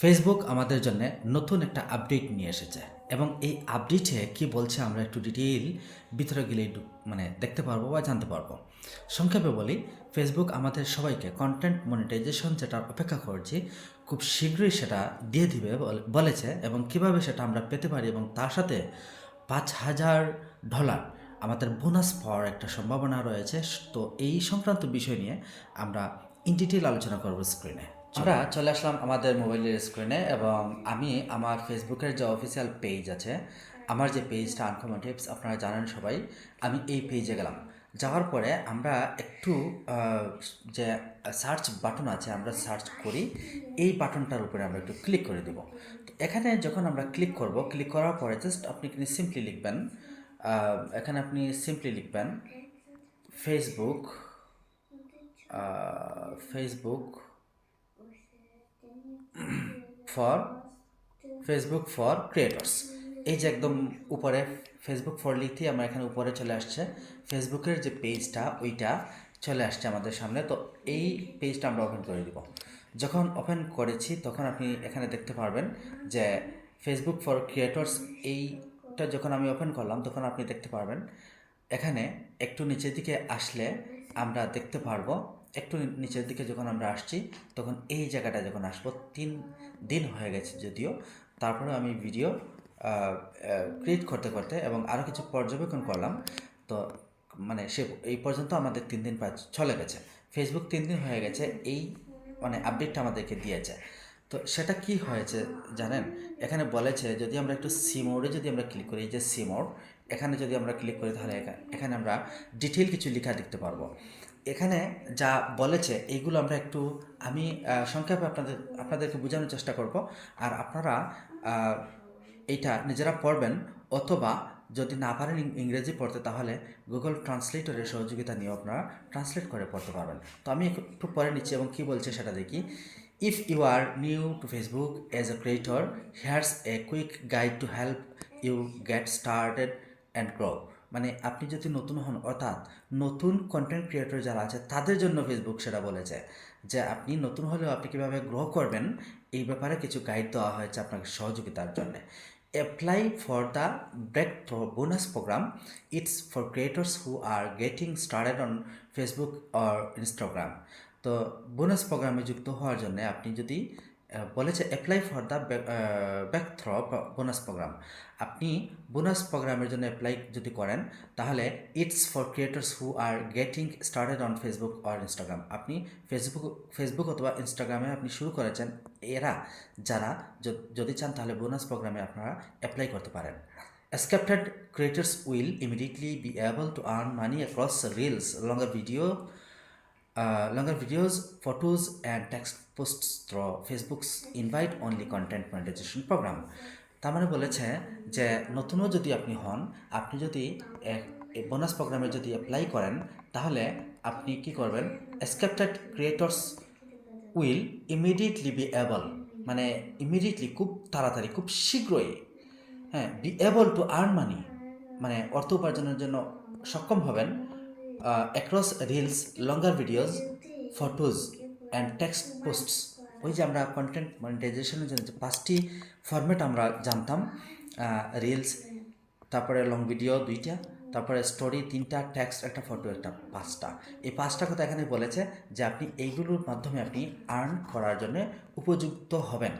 Facebook আমাদের জন্য নতুন একটা আপডেট নিয়ে এসেছে এবং এই আপডেটে কি বলছে আমরা একটু ডিটেইল ভিতরে গেলে মানে দেখতে পারব বা জানতে পারব। সংক্ষেপে বলি ফেসবুক আমাদের সবাইকে কন্টেন্ট মনিটাইজেশন যেটা অপেক্ষা করছি, খুব শীঘ্রই সেটা দিয়ে দিবে বলে- বলেছে এবং কীভাবে সেটা আমরা পেতে পারি এবং তার সাথে পাঁচ হাজার ডলার আমাদের বোনাস পাওয়ার একটা সম্ভাবনা রয়েছে। তো এই সংক্রান্ত বিষয় নিয়ে আমরা ইন ডিটেল আলোচনা করব স্ক্রিনে আমরা চলে আসলাম আমাদের মোবাইলের স্ক্রিনে এবং আমি আমার ফেসবুকের যে অফিসিয়াল পেজ আছে, আমার যে পেজটা আনকমন টিপস আপনারা জানেন সবাই, আমি এই পেজে গেলাম। যাওয়ার পরে আমরা একটু যে সার্চ বাটন আছে, আমরা সার্চ করি, এই বাটনটার উপরে আমরা একটু ক্লিক করে দেব। তো এখানে যখন আমরা ক্লিক করব ক্লিক করার পরে জাস্ট আপনি এখানে সিম্পলি লিখবেন এখানে আপনি সিম্পলি লিখবেন Facebook Facebook for Facebook for creators এই যে একদম উপরে ফেসবুক ফর লিখতেই আমরা এখানে উপরে চলে আসছে। ফেসবুকের যে পেজটা ওইটা চলে আসছে আমাদের সামনে। তো এই পেজটা আমরা ওপেন করে দিব। যখন ওপেন করেছি, তখন আপনি এখানে দেখতে পারবেন যে ফেসবুক ফর ক্রিয়েটর্স এইটা যখন আমি ওপেন করলাম, তখন আপনি দেখতে পারবেন, এখানে একটু নিচের দিকে আসলে আমরা দেখতে পারব একটু নিচের দিকে যখন আমরা আসছি, তখন এই জায়গাটা যখন আসব, তিন দিন হয়ে গেছে যদিও। তারপরে আমি ভিডিও ক্রিয়েট করতে করতে এবং আরও কিছু পর্যবেক্ষণ করলাম। তো মানে সে, এই পর্যন্ত আমাদের তিন দিন প্রায় চলে গেছে। ফেসবুক তিন দিন হয়ে গেছে, এই মানে আপডেটটা আমাদেরকে দিয়েছে। তো সেটা কি হয়েছে জানেন? এখানে বলেছে যদি আমরা একটু সিমোডে যদি আমরা ক্লিক করি যে সিমোড এখানে যদি আমরা ক্লিক করি তাহলে এখা- এখানে আমরা ডিটেল কিছু লেখা দেখতে পারব। এখানে যা বলেছে, এইগুলো আমরা একটু, আমি সংক্ষেপে আপনাদের, আপনাদেরকে বোঝানোর চেষ্টা করব। আর আপনারা এইটা নিজেরা পড়বেন, অথবা যদি না পারেন ইংরেজি পড়তে, তাহলে গুগল ট্রান্সলেটরের সহযোগিতা নিয়ে আপনারা ট্রান্সলেট করে পড়তে পারবেন। তো আমি একটু পরে নিচ্ছি এবং কী বলছে সেটা দেখি। If you are new to Facebook as a creator here's a quick guide to help you get started and grow মানে আপনি যদি নতুন হন, অর্থাৎ নতুন কন্টেন্ট ক্রিয়েটর যারা আছে, তাদের জন্য ফেসবুক সেটা বলেছে যে, আপনি নতুন হলেও আপনি কীভাবে গ্রো করবেন, এই ব্যাপারে কিছু গাইড দেওয়া হয়েছে আপনাকে সহযোগিতার জন্য। Apply for the break bonus program it's for creators who are getting started on Facebook or Instagram তো বোনাস প্রোগ্রামে যুক্ত হওয়ার জন্য আপনি যদি বলেছে apply for the breakthrough bonus program আপনি বোনাস প্রোগ্রামের জন্য অ্যাপ্লাই যদি করেন তাহলে it's for creators who are getting started on Facebook or Instagram আপনি ফেসবুক ফেসবুক অথবা ইনস্টাগ্রামে আপনি শুরু করেছেন এরা যারা যদি চান তাহলে বোনাস প্রোগ্রামে আপনারা অ্যাপ্লাই করতে পারেন। Escaped creators will immediately be able earn money across reels, longer video, uh, longer videos, photos, and text posts through Facebook's invite-only content monetization program. তার মানে বলেছে যে, নতুনও যদি আপনি হন, আপনি যদি বোনাস প্রোগ্রামে যদি অ্যাপ্লাই করেন, তাহলে আপনি কি করবেন accepted creators will immediately be able মানে ইমিডিয়েটলি খুব তাড়াতাড়ি, খুব শীঘ্রই হ্যাঁ be able to earn money মানে অর্থ উপার্জনের জন্য সক্ষম হবেন across reels longer videos photos and text posts ওই যে আমরা কন্টেন্ট মনিটাইজেশনের জন্য যে পাঁচটি ফরম্যাট আমরা জানতাম রিলস তারপরে লং ভিডিও দুইটা, তারপরে স্টোরি তিনটা টেক্সট একটা ফটো একটা, পাঁচটা। এই পাঁচটা কথা এখানে বলেছে যে আপনি এইগুলোর মাধ্যমে আপনি আর্ন করার জন্য উপযুক্ত হবেন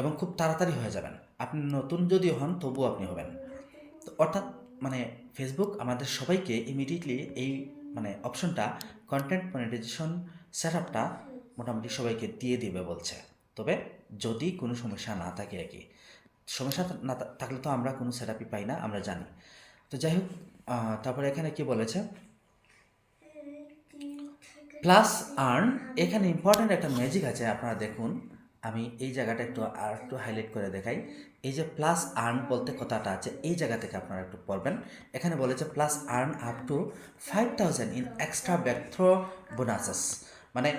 এবং খুব তাড়াতাড়ি হয়ে যাবেন। আপনি নতুন যদি হন, তবুও আপনি হবেন। তো অর্থাৎ মানে ফেসবুক আমাদের সবাইকে ইমিডিয়েটলি এই মানে অপশনটা কন্টেন্ট মনিটাইজেশন সেট আপটা মোটামুটি সবাইকে দিয়ে দিবে বলছে। তবে যদি কোনো সমস্যা না থাকে আর কি, সমস্যা না থাকলে তো আমরা কোনো সেট আপই পাই না, আমরা জানি। তো যাই হোক তারপরে এখানে কি বলেছে? প্লাস আর্ন এখানে ইম্পর্ট্যান্ট একটা ম্যাজিক আছে, আপনারা দেখুন। আমি এই জায়গাটা একটু আর একটু হাইলাইট করে দেখাই। এই যে প্লাস আর্ন বলতে কথাটা আছে, এই জায়গা থেকে আপনারা একটু পড়বেন। এখানে বলেছে plus earn up to five thousand in extra breakthrough bonuses মানে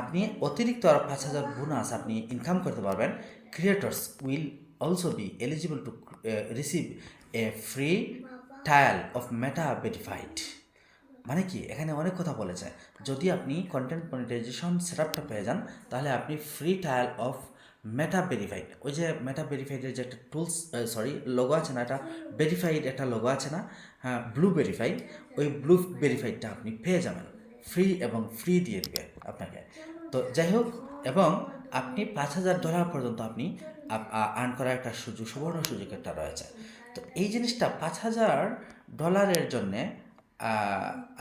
আপনি অতিরিক্ত আর পাঁচ হাজার বোনাস আপনি ইনকাম করতে পারবেন। Creators will also be eligible to receive a free trial of Meta verified মানে কি? এখানে অনেক কথা বলেছে। যদি আপনি কন্টেন্ট মনিটাইজেশন সেট আপটা পেয়ে যান, তাহলে আপনি free trial of Meta verified ওই যে মেটা ভেরিফাইডের যে একটা টুলস সরি লোগো আছে না এটা? ভেরিফাইড একটা লোগো আছে না? হ্যাঁ ব্লু ভেরিফাইড ওই ব্লু ভেরিফাইডটা আপনি পেয়ে যাবেন। ফ্রি এবং ফ্রি দিয়ে দিবে আপনাকে। তো যাই হোক, এবং আপনি পাঁচ হাজার ডলার পর্যন্ত আপনি আর্ন করার একটা সুযোগ, সুবর্ণ সুযোগ একটা রয়েছে। তো এই জিনিসটা পাঁচ হাজার ডলারের জন্যে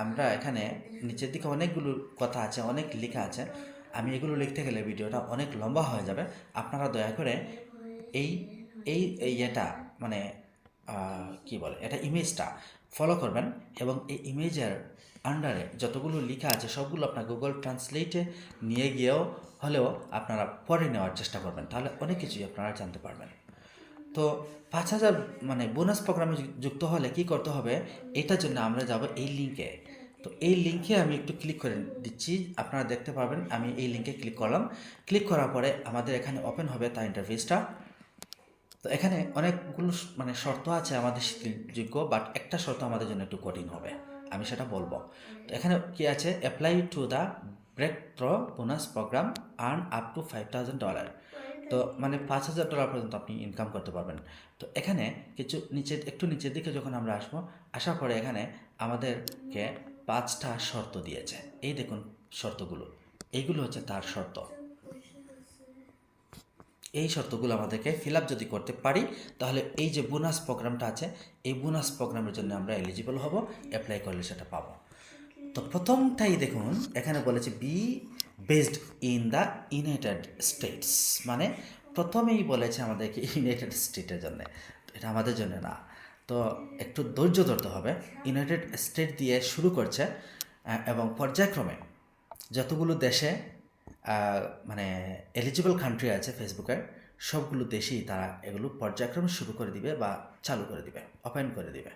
আমরা এখানে নিচের দিকে অনেকগুলো কথা আছে, অনেক লেখা আছে। আমি এগুলো লিখতে গেলে ভিডিওটা অনেক লম্বা হয়ে যাবে। আপনারা দয়া করে এই এই এটা মানে কি বলে, এটা ইমেজটা ফলো করবেন এবং এই ইমেজের আন্ডারে যতগুলো লেখা আছে, সবগুলো আপনার গুগল ট্রান্সলেটে নিয়ে গিয়েও হলেও আপনারা পরে নেওয়ার চেষ্টা করবেন। তাহলে অনেক কিছুই আপনারা জানতে পারবেন। তো পাঁচ হাজার মানে বোনাস প্রোগ্রামে যুক্ত হলে কি করতে হবে? এটার জন্য আমরা যাব এই লিঙ্কে তো এই লিঙ্কে আমি একটু ক্লিক করে দিচ্ছি। আপনারা দেখতে পাবেন আমি এই লিঙ্কে ক্লিক করলাম। ক্লিক করার পরে আমাদের এখানে ওপেন হবে তার ইন্টারফেসটা তো এখানে অনেকগুলো মানে শর্ত আছে আমাদের শিথিলযোগ্য বাট একটা শর্ত আমাদের জন্য একটু কঠিন হবে। আমি সেটা বলব। তো এখানে কি আছে? Apply to the breakthrough bonus program earn up to five thousand dollar তো মানে পাঁচ হাজার ডলার পর্যন্ত আপনি ইনকাম করতে পারবেন। তো এখানে কিছু নিচে, একটু নিচের দিকে যখন আমরা আসব, আসার পরে এখানে আমাদেরকে পাঁচটা শর্ত দিয়েছে। এই দেখুন শর্তগুলো। এইগুলো হচ্ছে তার শর্ত। এই শর্তগুলো আমাদেরকে ফিল আপ যদি করতে পারি, তাহলে এই যে বোনাস প্রোগ্রামটা আছে, এই বোনাস প্রোগ্রামের জন্য আমরা এলিজিবল হব অ্যাপ্লাই করলে সেটা পাবো। তো প্রথমটাই দেখুন, এখানে বলেছে be based in the United States মানে প্রথমেই বলেছে আমাদেরকে ইউনাইটেড স্টেটের জন্য। এটা আমাদের জন্য না। তো একটু ধৈর্য ধরতে হবে। ইউনাইটেড স্টেট দিয়ে শুরু করছে এবং পর্যায়ক্রমে যতগুলো দেশে মানে এলিজিবল কান্ট্রি আছে ফেসবুকের সবগুলো দেশেই তারা এগুলো পর্যায়ক্রমে শুরু করে দিবে বা চালু করে দিবে ওপেন করে দিবে।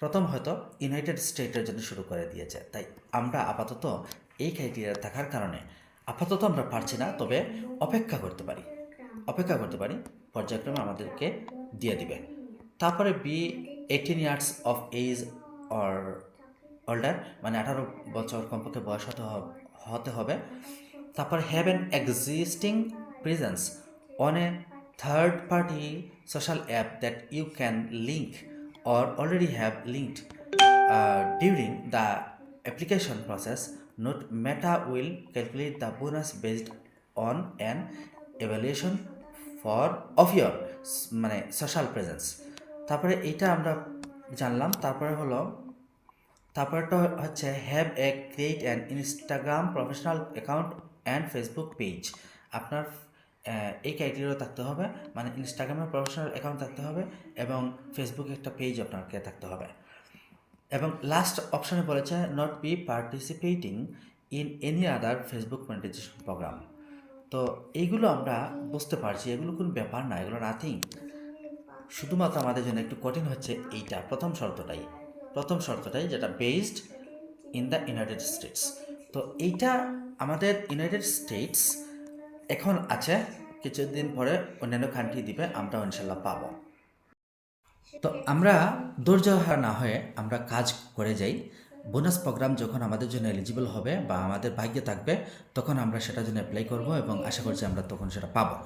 প্রথম হয়তো ইউনাইটেড স্টেটের জন্য শুরু করে দিয়েছে। তাই আমরা আপাতত এই ক্রাইটেরিয়া থাকার কারণে আপাতত আমরা পারছি না, তবে অপেক্ষা করতে পারি। অপেক্ষা করতে পারি, পর্যায়ক্রমে আমাদেরকে দিয়ে দিবে। তারপরে be eighteen years of age or older মানে আঠারো বছর কমপক্ষে বয়স হতে হতে হবে। তারপর have an existing presence on a third party social app that you can link or already have linked during the application process note Meta will calculate the bonus based on an evaluation for of s- মানে social presence তারপরে এটা আমরা জানলাম। তারপরে হলো, তারপরটা হচ্ছে have a create an Instagram professional account and Facebook page আপনার এই ক্রাইটেরিয়া থাকতে হবে মানে ইনস্টাগ্রামের প্রফেশনাল অ্যাকাউন্ট থাকতে হবে এবং ফেসবুকে একটা পেজ আপনাকে থাকতে হবে। এবং লাস্ট অপশনে বলেছে not be participating in any other Facebook monetization program তো এইগুলো আমরা বুঝতে পারছি, এগুলো কোনো ব্যাপার না, এগুলো নাথিং শুধুমাত্র আমাদের জন্য একটু কঠিন হচ্ছে এইটা, প্রথম শর্তটাই। প্রথম শর্তটাই যেটা based in the United States তো এইটা আমাদের ইউনাইটেড স্টেটস এখন আছে কিছুদিন পরে অন্যান্য কান্ট্রি দিবে, আমরা ইনশাল্লাহ পাবো। তো আমরা হারা না হয়ে আমরা কাজ করে যাই। বোনাস প্রোগ্রাম যখন আমাদের জন্য এলিজিবল হবে বা আমাদের ভাগ্যে থাকবে, তখন আমরা সেটার জন্য অ্যাপ্লাই করব এবং আশা করছি আমরা তখন সেটা পাবো।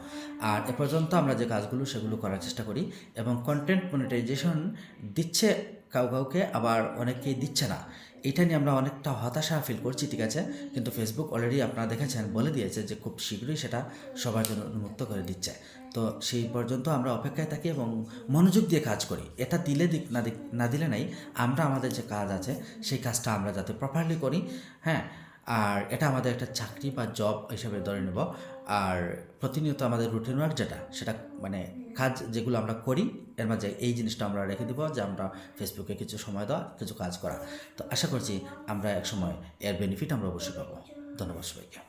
আর এ পর্যন্ত আমরা যে কাজগুলো, সেগুলো করার চেষ্টা করি এবং কন্টেন্ট মনিটাইজেশন দিচ্ছে কাউ কাউকে আবার অনেকেই দিচ্ছে না। এটা নিয়ে আমরা অনেকটা হতাশা ফিল করছি, ঠিক আছে? কিন্তু ফেসবুক অলরেডি আপনারা দেখেছেন, বলে দিয়েছে যে খুব শীঘ্রই সেটা সবার জন্য উন্মুক্ত করে দিচ্ছে। তো সেই পর্যন্ত আমরা অপেক্ষায় থাকি এবং মনোযোগ দিয়ে কাজ করি। এটা দিলে দিক না দিক, না দিলে নাই, আমরা আমাদের যে কাজ আছে, সেই কাজটা আমরা যাতে প্রপারলি করি। হ্যাঁ? আর এটা আমাদের একটা চাকরি বা জব হিসাবে ধরে নেব। আর প্রতিনিয়ত আমাদের রুটিন ওয়ার্ক যেটা, সেটা মানে কাজ যেগুলো আমরা করি, এর মাঝে এই জিনিসটা আমরা রেখে দিব যে আমরা ফেসবুকে কিছু সময় দেওয়া কিছু কাজ করা। তো আশা করছি আমরা এক সময় এর বেনিফিট আমরা অবশ্যই পাবো। ধন্যবাদ সবাইকে।